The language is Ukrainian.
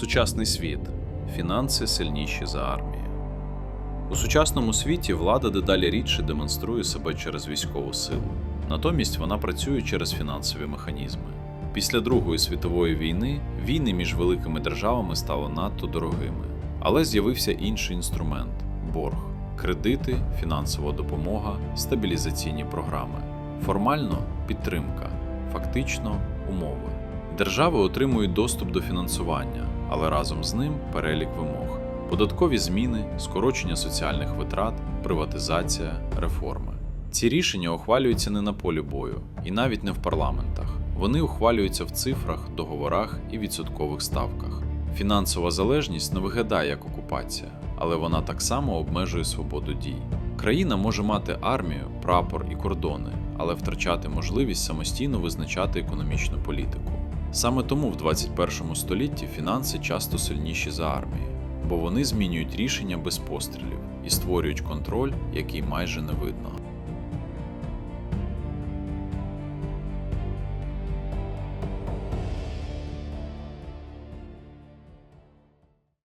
Сучасний світ. Фінанси сильніші за армію. У сучасному світі влада дедалі рідше демонструє себе через військову силу. Натомість вона працює через фінансові механізми. Після Другої світової війни війни між великими державами стали надто дорогими. Але з'явився інший інструмент борг, кредити, фінансова допомога, стабілізаційні програми. Формально підтримка, фактично умови. Держави отримують доступ до фінансування, але разом з ним перелік вимог: податкові зміни, скорочення соціальних витрат, приватизація, реформи. Ці рішення ухвалюються не на полі бою і навіть не в парламентах. Вони ухвалюються в цифрах, договорах і відсоткових ставках. Фінансова залежність не виглядає як окупація, але вона так само обмежує свободу дій. Країна може мати армію, прапор і кордони, але втрачати можливість самостійно визначати економічну політику. Саме тому в 21 столітті фінанси часто сильніші за армії, бо вони змінюють рішення без пострілів і створюють контроль, який майже не видно.